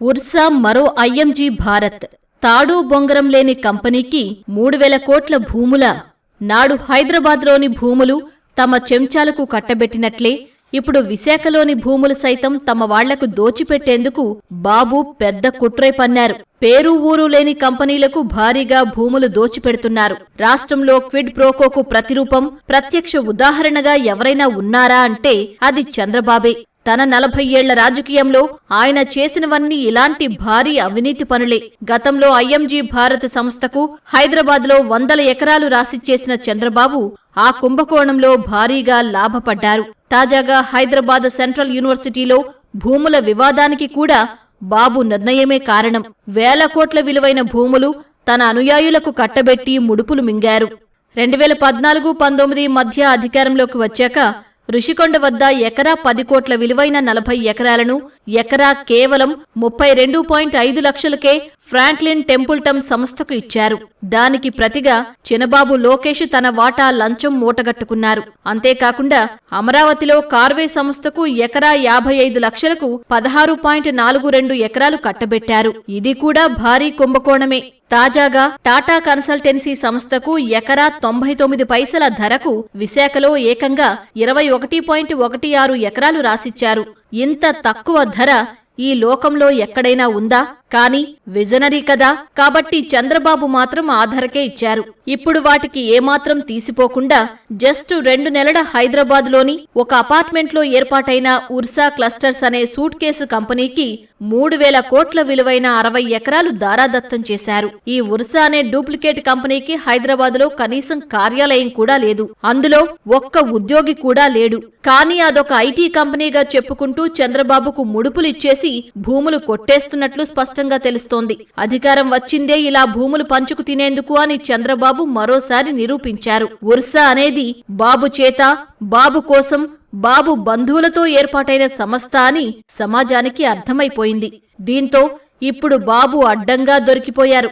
Ursa మరో IMG Bharat. తాడు బొంగరం లేని కంపెనీకి మూడు వేల కోట్ల భూముల నాడు హైదరాబాద్లోని భూములు తమ చెంచాలకు కట్టబెట్టినట్లే ఇప్పుడు విశాఖలోని భూములు సైతం తమ వాళ్ళకు దోచిపెట్టేందుకు బాబు పెద్ద కుట్రై పన్నారు. పేరు ఊరు లేని కంపెనీలకు భారీగా భూములు దోచిపెడుతున్నారు. రాష్ట్రంలో క్విడ్ ప్రోకోకు ప్రతిరూపం ప్రత్యక్ష ఉదాహరణగా ఎవరైనా ఉన్నారా అంటే అది చంద్రబాబే. తన నలభై ఏళ్ళ రాజకీయంలో ఆయన చేసినవన్నీ ఇలాంటి భారీ అవినీతి పనులే. గతంలో ఐఎంజీ భారత్ సంస్థకు హైదరాబాద్లో వందల ఎకరాలు రాసిచ్చేసిన చంద్రబాబు ఆ కుంభకోణంలో భారీగా లాభపడ్డారు. తాజాగా హైదరాబాద్ సెంట్రల్ యూనివర్సిటీలో భూముల వివాదానికి కూడా బాబు నిర్ణయమే కారణం. వేల కోట్ల విలువైన భూములు తన అనుయాయులకు కట్టబెట్టి ముడుపులు మింగారు. రెండు వేల పద్నాలుగు పంతొమ్మిది మధ్య అధికారంలోకి వచ్చాక ఋషికొండ వద్ద ఎకరా పది కోట్ల విలువైన నలభై ఎకరాలను ఎకరా కేవలం ముప్పై రెండు పాయింట్ ఐదు లక్షలకే ఫ్రాంక్లిన్ టెంపుల్టమ్ సంస్థకు ఇచ్చారు. దానికి ప్రతిగా చినబాబు లోకేష్ తన వాటా లంచం మూటగట్టుకున్నారు. అంతేకాకుండా అమరావతిలో కార్వే సంస్థకు ఎకరా యాభై ఐదు లక్షలకు పదహారు పాయింట్ నాలుగు రెండు ఎకరాలు కట్టబెట్టారు. ఇది కూడా భారీ కుంభకోణమే. తాజాగా టాటా కన్సల్టెన్సీ సంస్థకు ఎకరా తొంభై తొమ్మిది పైసల ధరకు విశాఖలో ఏకంగా ఇరవై ఒకటి పాయింట్ ఒకటి ఆరు ఎకరాలు రాసిచ్చారు. ఇంత తక్కువ ధర ఈ లోకంలో ఎక్కడైనా ఉందా? కానీ విజనరీ కదా. కాబట్టి చంద్రబాబు మాత్రం ఆధారకే ఇచ్చారు. ఇప్పుడు వాటికి ఏమాత్రం తీసిపోకుండా జస్ట్ రెండు నెలల హైదరాబాద్లోని ఒక అపార్ట్మెంట్లో ఏర్పాటైన ఉర్సా క్లస్టర్స్ అనే సూట్ కేసు కంపెనీకి మూడు వేల కోట్ల విలువైన అరవై ఎకరాలు దారాదత్తం చేశారు. ఈ ఉర్సా అనే డూప్లికేట్ కంపెనీకి హైదరాబాద్లో కనీసం కార్యాలయం కూడా లేదు. అందులో ఒక్క ఉద్యోగి కూడా లేడు. కానీ అదొక ఐటీ కంపెనీగా చెప్పుకుంటూ చంద్రబాబుకు ముడుపులిచ్చేసి భూములు కొట్టేస్తున్నట్లు స్పష్టం స్పష్టంగా తెలుస్తోంది. అధికారం వచ్చిందే ఇలా భూములు పంచుకు తినేందుకు అని చంద్రబాబు మరోసారి నిరూపించారు. ఉర్సా అనేది బాబు చేత బాబు కోసం బాబు బంధువులతో ఏర్పాటైన సంస్థ అని సమాజానికి అర్థమైపోయింది. దీంతో ఇప్పుడు బాబు అడ్డంగా దొరికిపోయారు.